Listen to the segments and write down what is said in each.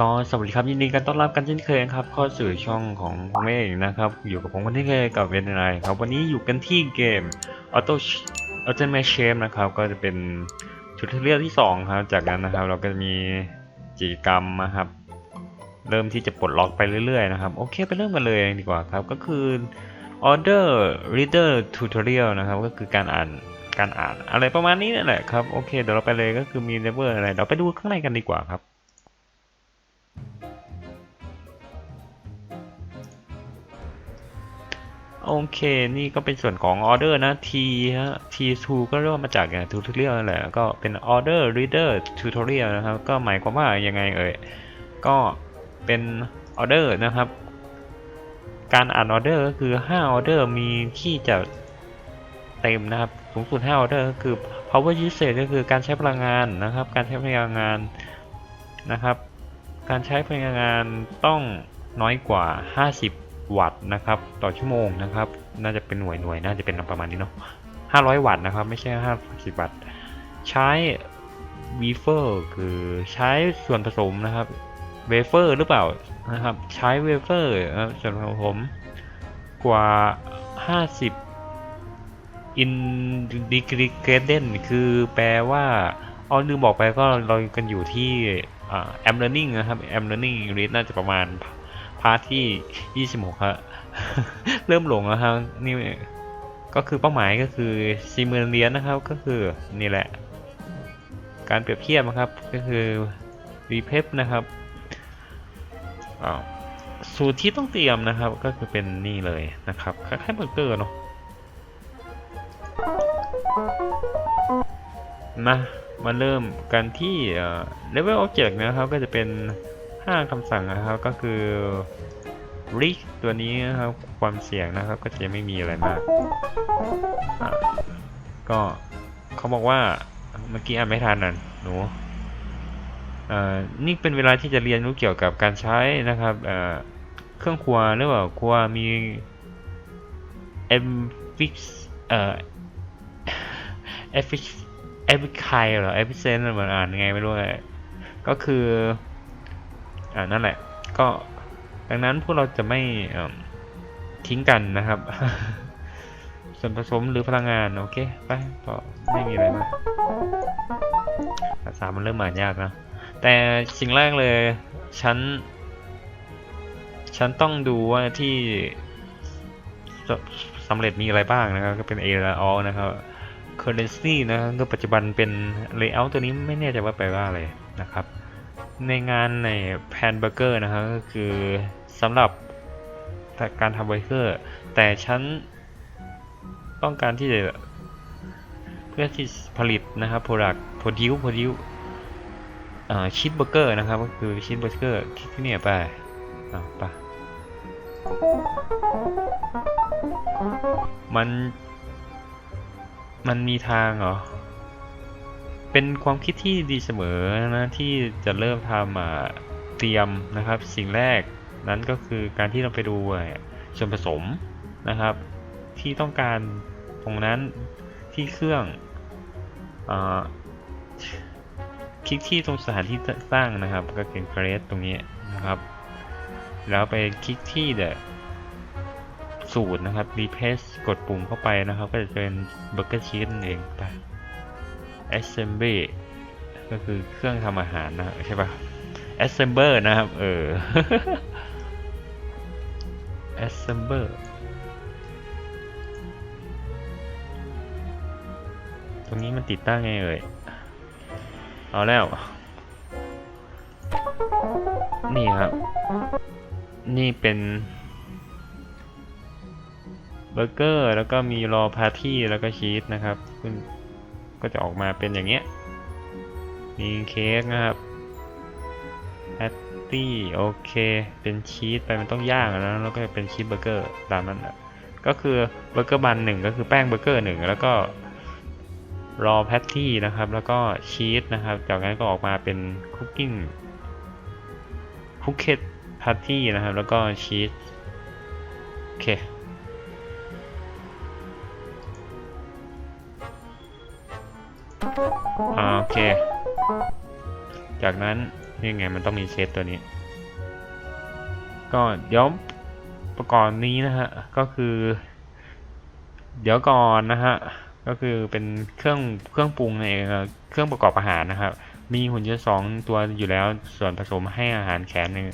ก็สวัสดีครับยินดีกันต้อนรับกันเช่นเคยครับเข้าสู่ช่องของผมเองนะครับ อยู่กับผมคนที่เคยกับเวนไนครับวันนี้อยู่กันที่เกม Auto Auto m a c h a m นะครับ ก็จะเป็นชุดเลือกที่ 2 ครับ จากนั้นนะครับ เราก็จะมีกิจกรรมนะครับ เริ่มที่จะปลดล็อกไปเรื่อยๆนะครับ โอเคไปเริ่มกันเลยดีกว่าครับ ก็คือ Order Reader Tutorial นะครับ ก็คือการอ่านการอ่านอะไรประมาณนี้นั่นแหละครับโอเคเดี๋ยวเราไปเลยก็คือมีเลเวอร์อะไรเราไปดูข้างในกันดีกว่าครับ โอเค นี่ก็เป็นส่วนของออเดอร์นะ T ฮะ T2 ก็เรียกว่ามาจากอย่าง tutorial นั่นแหละ ก็เป็น order reader tutorial นะครับ ก็หมายความว่ายังไงเอ่ย ก็เป็นออเดอร์นะครับ การอ่านออเดอร์ก็คือ 5 ออเดอร์มีที่จะเต็มนะครับ สูงสุด 5 ออเดอร์ก็คือ power usage ก็คือการใช้พลังงานนะครับ การใช้พลังงานนะครับ การใช้พลังงานต้องน้อยกว่า 50 วัตต์นะครับ ต่อชั่วโมงนะครับ น่าจะเป็นหน่วยหน่วยน่าจะเป็นประมาณนี้เนาะ500 วัตต์นะครับ ไม่ใช่ 50 วัตต์ ใช้วีเฟอร์คือใช้ส่วนผสมนะครับเวเฟอร์หรือเปล่านะครับ ใช้เวเฟอร์ส่วนผสมกว่า 50อินดิกริเกเดนคือแปลว่าอ๋อลืมบอกไปก็เรากันอยู่ที่ แอมเลอร์นิ่งนะครับแอมเลอร์นิ่งรีน่าจะประมาณพาร์ทที่ 26ครับเริ่มหลงแล้วครับนี่ก็คือเป้าหมายก็คือซีเมนเลียนนะครับก็คือนี่แหละ การเปรียบเทียบนะครับก็คือรีเพปนะครับอ้าวสูตรที่ต้องเตรียมนะครับก็คือเป็นนี่เลยนะครับคล้ายๆเบอร์เกอร์เนาะมา มาเริ่มกันที่ level object นะครับก็จะเป็น 5คำสั่งนะครับก็คือ risk ตัวนี้นะครับความเสี่ยงนะครับก็จะไม่มีอะไรมาก ก็เขาบอกว่าเมื่อกี้อ่านไม่ทันน่ะหนูอ่อนี่เป็นเวลาที่จะเรียนรู้เกี่ยวกับการใช้นะครับเครื่องครัวหรือเปล่าครัวมี m fix เอ่อเอฟฟิ เอฟไคเหรอเอฟฟิเซนเหมือนอ่านยังไงไม่รู้เลยก็คืออ่านั่นแหละ ก็ดังนั้นพวกเราจะไม่ทิ้งกันนะครับ ส่วนผสมหรือพลังงาน โอเค ไปก็ไม่มีอะไรมากภาษามันเริ่มอ่านยากนะ แต่สิ่งแรกเลยฉันฉันต้องดูว่าที่สำเร็จมีอะไรบ้างนะครับ ก็เป็น A และ All นะครับ currency นะครับก็ปัจจุบันเป็น layout ตัวนี้ไม่แน่ใจว่าแปลว่าอะไรนะครับ ในงานในแพนเบอร์เกอร์นะครับก็คือสำหรับการทำเบอร์เกอร์แต่ฉันต้องการที่จะเพื่อที่ผลิตนะครับ product produce produce ชีสเบอร์เกอร์นะครับก็คือชีสเบอร์เกอร์ที่เนี่ยไปอ่าไปมัน มันมีทางเหรอ เป็นความคิดที่ดีเสมอนะที่จะเริ่มทำอ่าเตรียมนะครับ สิ่งแรกนั้นก็คือการที่เราไปดูส่วนผสมนะครับ ที่ต้องการตรงนั้นที่เครื่องอคลิกที่ตรงสถานที่สร้างนะครับ ก็เป็นเกรดตรงนี้นะครับ แล้วไปคลิกที่เด สูตรนะครับ replace กดปุ่มเข้าไปนะครับ ก็จะเป็นเบอร์เกอร์ชีสนั่นเองไป assembly ก็คือเครื่องทำอาหารนะใช่ปะ assembler นะครับ เออ assembler ตรงนี้มันติดตั้งไงเอ่ย เอาแล้ว นี่ครับ นี่เป็น เบอร์เกอร์แล้วก็มีรอพาที่แล้วก็ชีสนะครับซึ่งก็จะออกมาเป็นอย่างเงี้ย มีเค้กนะครับแพตตี้โอเค เป็นชีสไปมันต้องย่างอะนะแล้วก็เป็นชีสเบอร์เกอร์ตามนั้นอะก็คือเบอร์เกอร์บันหนึ่งก็คือแป้งเบอร์เกอร์หนึ่งแล้วก็รอแพตตี้นะครับ แล้วก็ชีสนะครับ จากนั้นก็ออกมาเป็นคุกกิ้งคุกเก็ตพาร์ตี้นะครับ แล้วก็ชีสโอเค โอเค จากนั้นนี่ไงมันต้องมีเซตตัวนี้ ก็เดี๋ยวประกอบนี้นะฮะ ก็คือ เดี๋ยวก่อนนะฮะ ก็คือเป็นเครื่องเครื่องปรุงในเอ่อเครื่องประกอบอาหารนะครับ มีหุ่นยนต์สองตัวอยู่แล้วส่วนผสมให้อาหารแขนหนึ่ง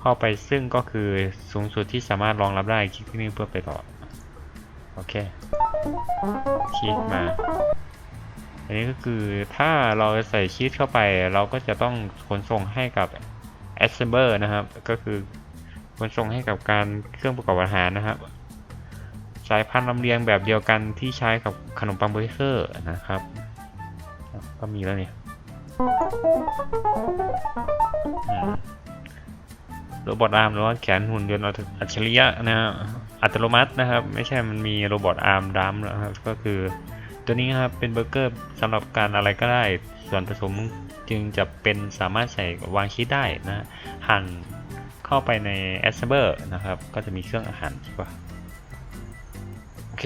เข้าไปซึ่งก็คือสูงสุดที่สามารถรองรับได้คลิกที่นี่เพื่อไปต่อ โอเค คลิกมา อันนี้ก็คือถ้าเราใส่ชีสเข้าไป เราก็จะต้องขนส่งให้กับ assembler นะครับ ก็คือขนส่งให้กับการเครื่องประกอบอาหารนะครับ สายพันธุ์ลำเลียงแบบเดียวกันที่ใช้กับขนมปังเบเกอร์นะครับ ก็มีแล้วเนี่ยโรบอทอาร์มหรือว่าแขนหุ่นยนต์อัจฉริยะนะฮะอัตโนมัตินะครับ ไม่ใช่มันมีโรบอทอาร์มดัมนะครับก็คือ ตัวนี้ครับเป็นเบอร์เกอร์สำหรับการอะไรก็ได้ ส่วนผสมจึงจะเป็นสามารถใส่วางชีสได้นะหั่นเข้าไปใน a s s e m b l e r นะครับ ก็จะมีเครื่องอาหารใช่ปะโอเค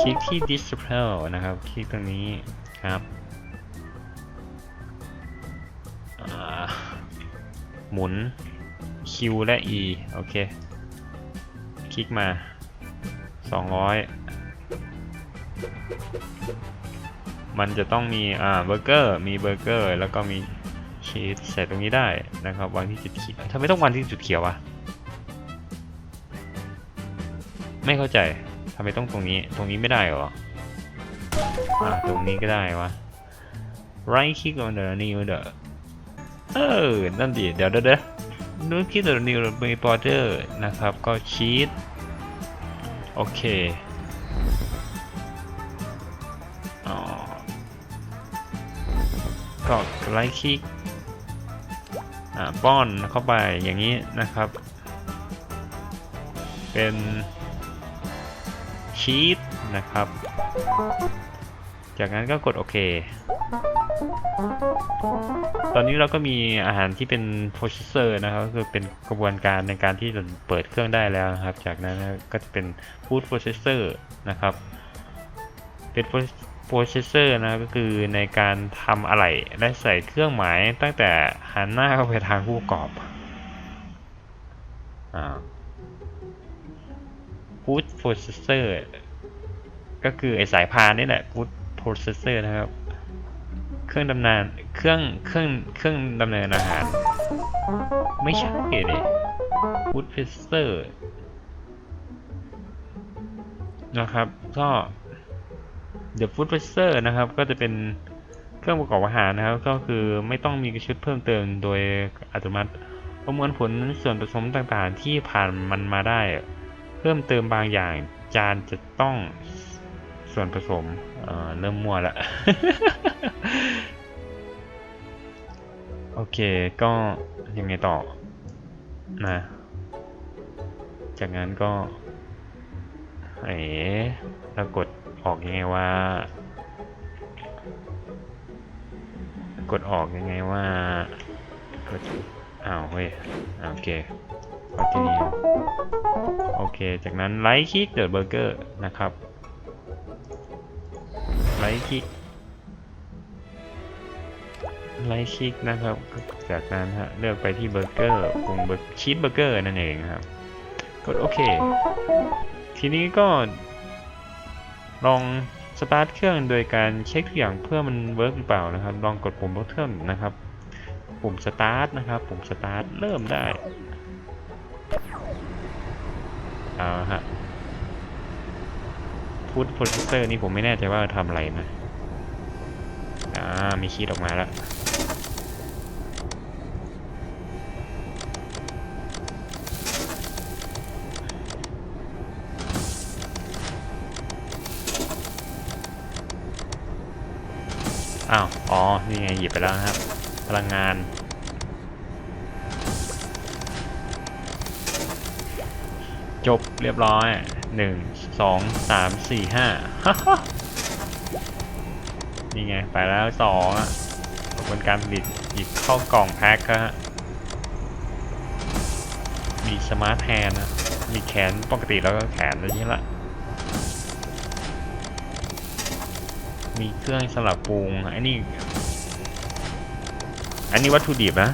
คลิกที่ display นะครับ คลิกตรงนี้ครับหมุน Q และ E โอเค คลิกมา 200มันจะต้องมีอ่าเบอร์เกอร์มีเบอร์เกอร์ แล้วก็มีชีสใส่ตรงนี้ได้นะครับวางที่จุดเขียวทำไมต้องวางที่จุดเขียววะไม่เข้าใจทำไมต้องตรงนี้ ตรงนี้ไม่ได้เหรออ่าตรงนี้ก็ได้วะ right click on the new the เออนั่นดิเดี๋ยวเดี๋ยวเดี๋ยวนู้นคลิก on the new border นะครับ ก็ชีส โอเคอ๋อก็ไลค์คลิกอ่าป้อนเข้าไปอย่างนี้นะครับ เป็นชีตนะครับ จากนั้นก็กดโอเค ตอนนี้เราก็มีอาหารที่เป็น processor นะครับก็คือเป็นกระบวนการในการที่เปิดเครื่องได้แล้วนะครับ จากนั้นก็จะเป็น food processor นะครับ เป็น processor นะก็คือในการทำอะไรและใส่เครื่องหมายตั้งแต่หันหน้าเข้าไปทางผู้ประกอบอ่า food processor ก็คือไอสายพานนี่แหละ food processor นะครับ เครื่องดำเนินเครื่องเครื่องเครื่องดำเนินอาหาร ไม่ใช่เลย food processor นะครับ ก็ the food processor นะครับ ก็จะเป็นเครื่องประกอบอาหารนะครับ ก็คือไม่ต้องมีชุดเพิ่มเติมโดยอัตโนมัติ ประมวลผลส่วนผสมต่างๆ ที่ผ่านมันมาได้ เพิ่มเติมบางอย่างจานจะต้อง ส่วนผสมเเริ่มมั่วละโอเคก็ยังไงต่อนะจากนั้นก็เอ๋เรากดออกยังไงว่า กดออกยังไงว่ากดอ้าวเฮ้ยโอเคคอนติเนียโอเค จากนั้นไลท์คลิกเดอะเบอร์เกอร์นะครับ ไลท์คลิกไลท์คลิกนะครับ จากนั้นฮะเลือกไปที่เบอร์เกอร์ปรุงเบอร์ชีสเบอร์เกอร์นั่นเองครับ กดโอเค ทีนี้ก็ ลองสตาร์ทเครื่องโดยการเช็คทุกอย่างเพื่อมันเวิร์กหรือเปล่านะครับ ลองกดปุ่มเพิ่มนะครับ ปุ่มสตาร์ทนะครับปุ่มสตาร์ทเริ่มได้เอาฮะ ฟูดโปรเซสเซอร์นี่ผมไม่แน่ใจว่าทำอะไรนะ อ่า มีคีย์ออกมาแล้วอ้าว อ๋อ นี่ไงหยิบไปแล้วครับ พลังงาน จบเรียบร้อยหนึ่งสองสามสี่ห้านี่ไง ไปแล้วสองอะกระบวนการผลิตหยิบเข้ากล่องแพ็คฮะมีสมาร์ทแฮนด์นะ มีแขนปกติแล้วก็แขนอะไรอย่างนี้ละ มีเครื่องสลับปรุงอันนี้ อันนี้วัตถุดิบนะ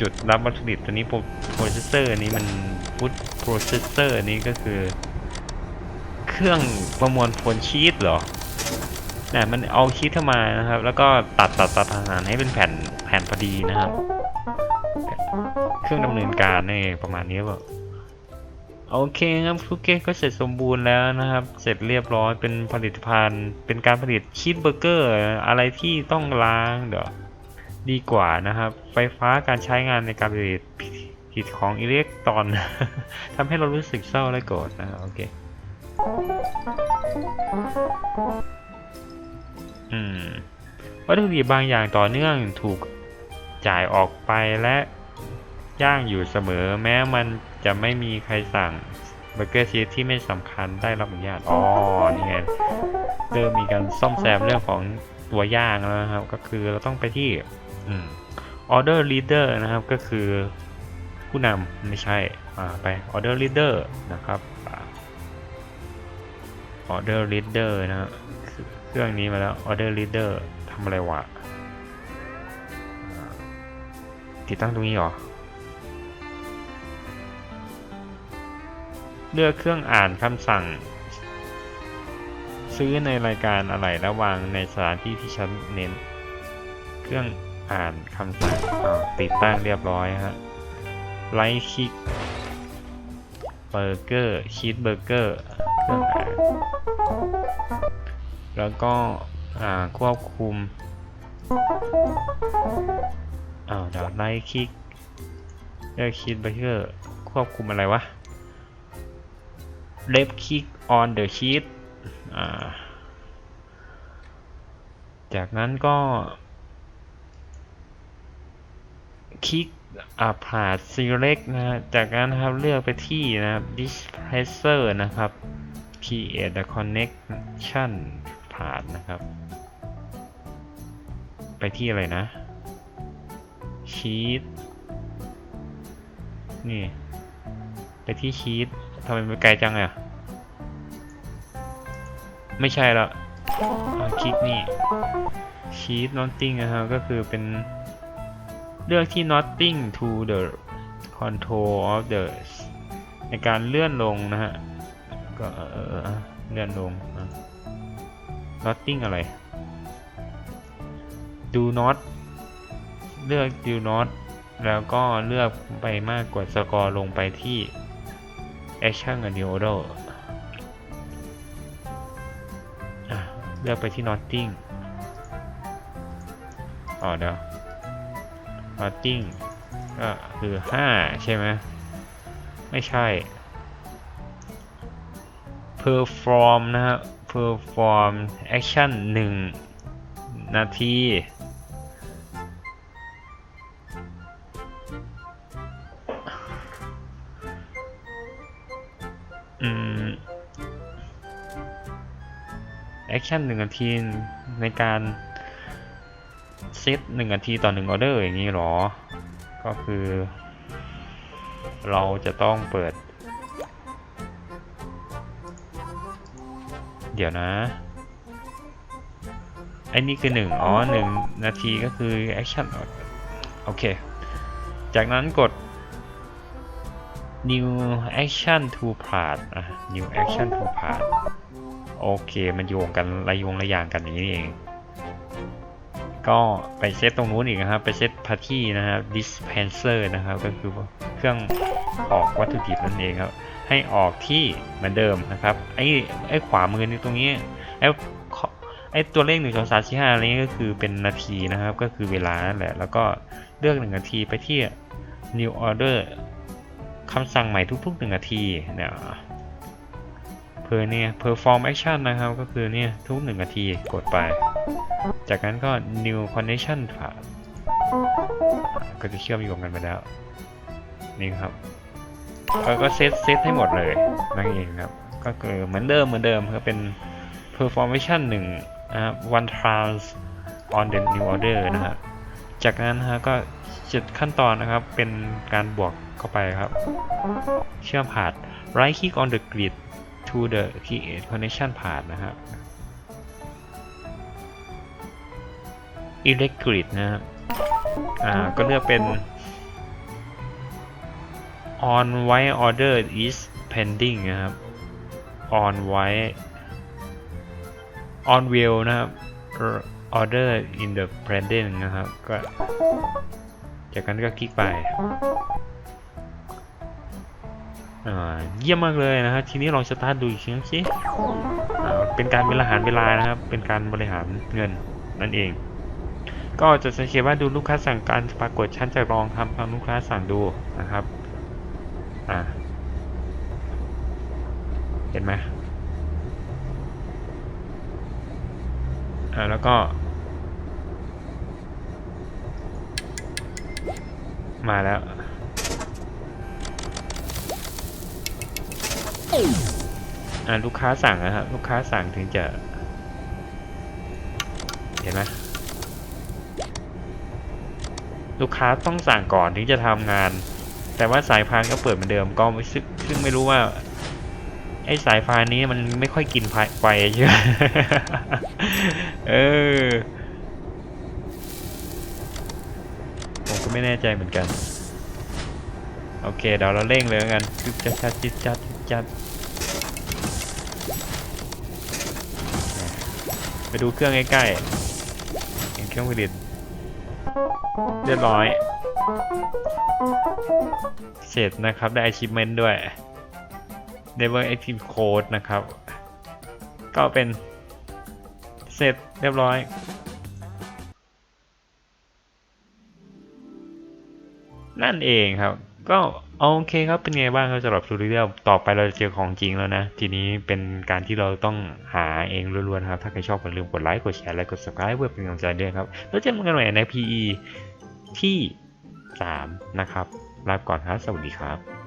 จุดรับวัตถุดิบตัวนี้โปรเซสเซอร์นี้มันฟุต โปรเซสเซอร์นี้ก็คือ เครื่องประมวลผลชีสเหรอเนี่ยมันเอาชีสเข้ามานะครับ แล้วก็ตัดตัดตัดอาหารให้เป็นแผ่นแผ่นพอดีนะครับ เครื่องดำเนินการนี่ประมาณนี้เปล่าโอเคครับทุกเกตก็เสร็จสมบูรณ์แล้วนะครับ เสร็จเรียบร้อยเป็นผลิตภัณฑ์ เป็นการผลิตชีสเบอร์เกอร์ อะไรที่ต้องล้างเดี๋ยวดีกว่านะครับ ไฟฟ้าการใช้งานในการผลิต ผิดของอิเล็กตรอนทำให้เรารู้สึกเศร้าและโกรธนะโอเคอืมวัตถุดิบบางอย่างต่อเนื่องถูกจ่ายออกไปและย่างอยู่เสมอ แม้มันจะไม่มีใครสั่งเบอร์เกอร์ชีสที่ไม่สำคัญได้รับอนุญาตอ๋อนี่ไงเริ่มมีการซ่อมแซมเรื่องของตัวย่างแล้วนะครับ ก็คือเราต้องไปที่อืม order leader นะครับก็คือ ผู้นำไม่ใช่ไป order leader นะครับ order leader นะเครื่องนี้มาแล้ว order leader ทำอะไรวะติดตั้งตรงนี้หรอ เลือกเครื่องอ่านคำสั่ง ซื้อในรายการอะไรและวางในสถานที่ที่ฉันเน้น เครื่องอ่านคำสั่งติดตั้งเรียบร้อยฮะ ไลท์คิกเบอร์เกอร์ชีสเบอร์เกอร์เครื่องอ่านแล้วก็ควบคุมอ้าวเดี๋ยวไลท์คลิกเลือกชีสเบอร์เกอร์ควบคุมอะไรวะ left click on the sheet อ่าจากนั้นก็คลิก อ่าผ่า select นะฮะจากนั้นนะครับเลือกไปที่นะครับ displacer นะครับ create the connection ผ่านนะครับ ไปที่อะไรนะ sheet นี่ ไปที่ sheet ทำไมมันไกลจังอะ ไม่ใช่ละอะคลิกนี่ sheet nothing นะครับ ก็คือเป็น เลือกที่ nothing to the control of the ในการเลื่อนลงนะฮะ ก็เออเลื่อนลง nothing อะไร do not เลือก do not แล้วก็เลือกไปมากกว่าสกอร์ลงไปที่ action กับ new order เลือกไปที่ nothing อ๋อเดี๋ยว floating ก็คือ 5 ใช่ไหมไม่ใช่ perform นะฮะ perform action 1 นาทีแอคชั่นหนึ่งนาทีในการ เซต1นาทีต่อ1ออเดอร์อย่างนี้หรอ ก็คือ เราจะต้องเปิด เดี๋ยวนะไอ้นี่คือ 1 อ๋อ 1 นาทีก็คือ action โอเค จากนั้นกด new action to part อะ new action to part โอเค มันโยงกันระยงระยางกันอย่างนี้เอง ก็ไปเซตตรงนู้นอีกนะครับ ไปเซตพาร์ตี้นะครับ dispenser นะครับ ก็คือเครื่องออกวัตถุดิบนั่นเองครับ ให้ออกที่เหมือนเดิมนะครับ ไอ้ไอ้ขวามือนี่ตรงนี้ไอ้ไอ้ตัวเลขหนึ่งสองสามสี่ห้าอะไรนี้ก็คือเป็นนาทีนะครับ ก็คือเวลานั่นแหละ แล้วก็เลือกหนึ่งนาทีไปที่ new order คำสั่งใหม่ทุกๆหนึ่งนาทีเนี่ยเพอเนี่ย perform action นะครับ ก็คือเนี่ยทุกหนึ่งนาทีกดไป จากนั้นก็ new connection ผ่านก็จะเชื่อมโยงกันไปแล้ว นี่ครับก็ก็เซตเซตให้หมดเลยนั่นเองครับ ก็คือเหมือนเดิมเหมือนเดิมก็เป็น performation หนึ่งนะครับ one trans on the new order นะครับจากนั้นนะฮะก็จุดขั้นตอนนะครับเป็นการบวกเข้าไปครับ เชื่อมผ่าน right click on the grid to the create connection ผ่านนะครับ electric นะครับอ่า ก็เลือกเป็น on white order is pending นะครับ on white on will นะครับ order in the pending นะครับ ก็จากนั้นก็คลิกไปเยี่ยมมากเลยนะครับทีนี้ลองสตาร์ทดูอีกครั้งสิเป็นการบริหารเวลานะครับ เป็นการบริหารเงินนั่นเอง ก็จะสังเกตว่าดูลูกค้าสั่งการปรากฏชั้นจะลองทำตามลูกค้าสั่งดูนะครับอ่าเห็นไหมอ่าแล้วก็ มาแล้วอ่าลูกค้าสั่งนะครับลูกค้าสั่งถึงจะ เห็นไหม ลูกค้าต้องสั่งก่อนถึงจะทำงาน แต่ว่าสายพานก็เปิดเหมือนเดิมก็ซึ่งซึ่งไม่รู้ว่าไอ้สายพานนี้มันไม่ค่อยกินไฟใช่ไหมเออ ผมก็ไม่แน่ใจเหมือนกัน โอเค เดี๋ยวเราเร่งเลยกันจึ๊บจัดจัดจึ๊บจัดจึ๊บจัดไปดูเครื่องใกล้ๆเครื่องผลิต เรียบร้อย เสร็จนะครับ ได้ achievement ด้วย Never Active Code นะครับ ก็เป็น เสร็จเรียบร้อยนั่นเองครับ ก็โอเคครับเป็นไงบ้างครับสำหรับทูริเรียลต่อไปเราจะเจอของจริงแล้วนะ ทีนี้เป็นการที่เราต้องหาเองล้วนๆครับ ถ้าใครชอบอย่าลืมกดไลค์กดแชร์และกด subscribe เพื่อเป็นกำลังใจด้วยครับ แล้วเจอกันใหม่ใน PE ที่ 3 นะครับลาก่อนครับ สวัสดีครับ